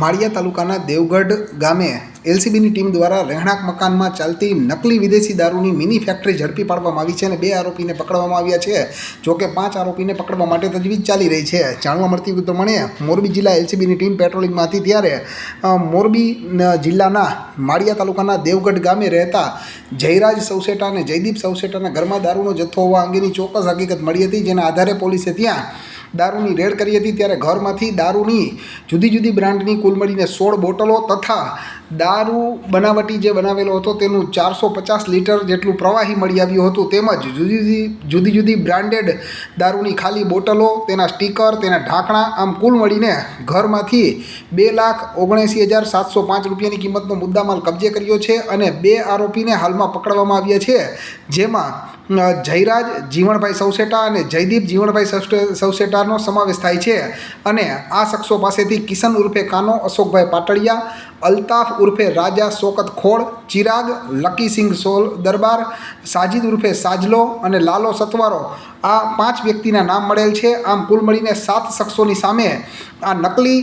માળિયા તાલુકાના દેવગઢ ગામે એલસીબીની ટીમ દ્વારા રહેણાંક મકાનમાં ચાલતી નકલી વિદેશી દારૂની મિની ફેક્ટરી ઝડપી પાડવામાં આવી છે અને બે આરોપીને પકડવામાં આવ્યા છે. જોકે પાંચ આરોપીને પકડવા માટે તજવીજ ચાલી રહી છે. જાણવા મળતી પ્રમાણે મોરબી જિલ્લા એલસીબીની ટીમ પેટ્રોલિંગમાં હતી ત્યારે મોરબી જિલ્લાના માળિયા તાલુકાના દેવગઢ ગામે રહેતા જયરાજ સૌસેટા અને જયદીપ સૌસેટાના ઘરમાં દારૂનો જથ્થો હોવા અંગેની ચોક્કસ હકીકત મળી હતી, જેના આધારે પોલીસે ત્યાં દારૂની રેડ કરી હતી ત્યારે ઘરમાંથી દારૂની જુદી જુદી બ્રાન્ડની કુલ મળીને સોળ બોટલો તથા દારૂ બનાવટી જે બનાવેલો હતો તેનું ચારસો પચાસ લીટર જેટલું પ્રવાહી મળી આવ્યું હતું. તેમજ જુદી જુદી જુદી જુદી બ્રાન્ડેડ દારૂની ખાલી બોટલો, તેના સ્ટીકર, તેના ઢાંકણા, આમ કુલ મળીને ઘરમાંથી બે લાખ ઓગણએંસી હજાર સાતસો પાંચ રૂપિયાની કિંમતનો મુદ્દામાલ કબજે કર્યો છે અને બે આરોપીને હાલમાં પકડવામાં આવ્યા છે. જેમાં જયરાજ જીવણભાઈ સૌસેટા અને જયદીપ જીવણભાઈ સૌસે- સૌસેટાનો સમાવેશ થાય છે. અને આ શખ્સો પાસેથી કિશન ઉર્ફે કાનો અશોકભાઈ પાટડિયા અલ્તાફ ઉર્ફે રાજા શોકત ખોળ, ચિરાગ લકીસિંગ સોલ દરબાર, સાજિદ ઉર્ફે સાજલો અને લાલો સતવારો. આ પાંચ વ્યક્તિના નામ મળેલ છે. આમ કુલ મળીને સાત શખ્સોની સામે આ નકલી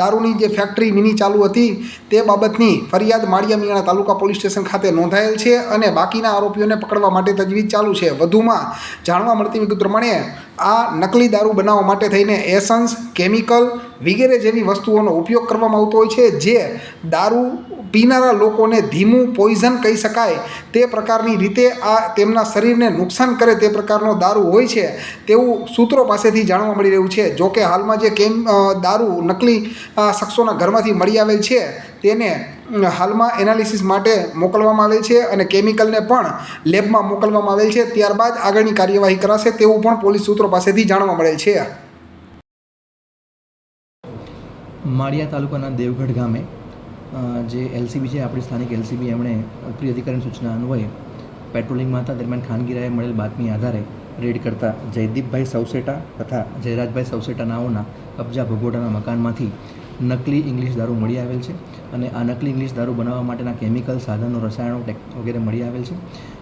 દારૂની જે ફેક્ટરી મિની ચાલુ હતી તે બાબતની ફરિયાદ માળિયા મિયાણા તાલુકા પોલીસ સ્ટેશન ખાતે નોંધાયેલ છે અને બાકીના આરોપીઓને પકડવા માટે તજવીજ ચાલુ છે. વધુમાં જાણવા મળતી વિગત પ્રમાણે આ નકલી દારૂ બનાવવા માટે થઈને એસન્સ, કેમિકલ વગેરે જેવી વસ્તુઓનો ઉપયોગ કરવામાં આવતો હોય છે, જે દારૂ પીનારા લોકોને ધીમું પોઈઝન કહી શકાય. તે પ્રકારની રીતે આ તેમના શરીરને નુકસાન કરે તે પ્રકારનો દારૂ હોય છે, તેવું સૂત્રો પાસેથી જાણવા મળી રહ્યું છે. જોકે હાલમાં જે કેમ દારૂ નકલી શખ્સોના ઘરમાંથી મળી આવેલ છે, તેને હાલમાં એનાલિસિસ માટે મોકલવામાં આવેલ છે અને કેમિકલને પણ લેબમાં મોકલવામાં આવેલ છે. ત્યારબાદ આગળની કાર્યવાહી કરાશે તેવું પણ પોલીસ સૂત્રો પાસેથી જાણવા મળેલ છે. માળિયા તાલુકાના દેવગઢ ગામે જે એલસીબી છે, આપણી સ્થાનિક એલસીબી, એમણે ઉપરી અધિકારીની સૂચના અન્વયે પેટ્રોલિંગમાં હતા દરમિયાન ખાનગીરાએ મળેલ બાતમી આધારે રેડ કરતા જયદીપભાઈ સૌસેટા તથા જયરાજભાઈ સૌસેટા નાઓના કબજા ભગોડાના મકાનમાંથી નકલી ઇંગ્લિશ દારૂ મળી આવેલ છે અને આ નકલી ઇંગ્લિશ દારૂ બનાવવા માટેના કેમિકલ, સાધનો, રસાયણો વગેરે મળી આવેલ છે.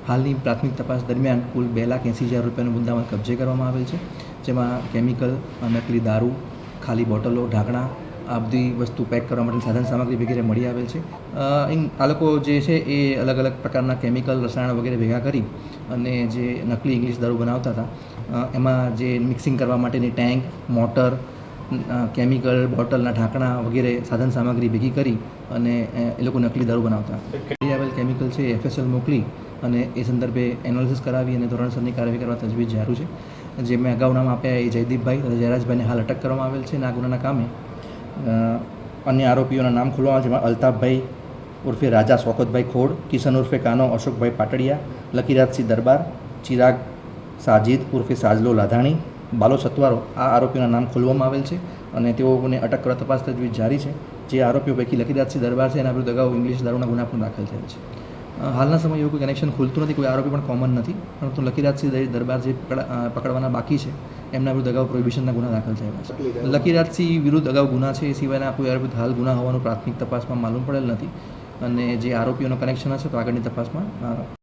હાલની પ્રાથમિક તપાસ દરમિયાન કુલ બે લાખ એંસી હજાર રૂપિયાનો મુદ્દામાં કબજે કરવામાં આવેલ છે, જેમાં કેમિકલ, નકલી દારૂ, ખાલી બોટલો, ઢાંકણા આ બધી વસ્તુ પેક કરવા માટેની સાધન સામગ્રી વગેરે મળી આવેલ છે. આ લોકો જે છે એ અલગ અલગ પ્રકારના કેમિકલ રસાયણ વગેરે ભેગા કરી અને જે નકલી ઇંગ્લિશ દારૂ બનાવતા હતા એમાં જે મિક્સિંગ કરવા માટેની ટેન્ક મોટર કેમિકલ બોટલના ઢાંકણા વગેરે સાધન સામગ્રી ભેગી કરી અને એ લોકો નકલી દારૂ બનાવતા. આવેલ કેમિકલ છે એફએસએલ મોકલી અને એ સંદર્ભે એનાલિસિસ કરાવી અને ધોરણસરની કાર્યવાહી કરવા તજવીજ જારું છે. જે મેં અગાઉ નામ આપ્યા એ જયદીપભાઈ અને જયરાજભાઈને હાલ અટક કરવામાં આવેલ છે અને આ ગુનાના કામે અન્ય આરોપીઓના નામ ખોલવામાં જેમાં અલ્તાફભાઈ ઉર્ફે રાજા શોકતભાઈ ખોડ, કિશન ઉર્ફે કાનો અશોકભાઈ પાટડિયા, લકીરાજસિંહ દરબાર, ચિરાગ સાજિદ ઉર્ફે સાજલો લાધાણી, બાલો સત્વારો આ આરોપીઓના નામ ખોલવામાં આવેલ છે અને તેઓને અટક કરવા તપાસ તજવીજ જારી છે. જે આરોપીઓ પૈકી લકીરાજસિંહ દરબાર છે, એના વિરુદ્ધ અગાઉ ઇંગ્લિશ દારૂના ગુના પણ દાખલ થયેલ છે. હાલના સમયે એવું કોઈ કનેક્શન ખુલતું નથી કોઈ આરોપી પણ કોમન નથી. પરંતુ લકીરાજસિંહ દર- દરબાર જે પકડવાના બાકી છે. એમના વિરુદ્ધ અગાઉ પ્રોહિબિશનના ગુના દાખલ થયેલા છે. લકીરાજસિંહ વિરુદ્ધ અગાઉ ગુના છે એ સિવાયના કોઈ આરોપી હાલ ગુના હોવાનું પ્રાથમિક તપાસમાં માલુમ પડેલ નથી. અને જે આરોપીઓનો કનેક્શન હશે તો આગળની તપાસમાં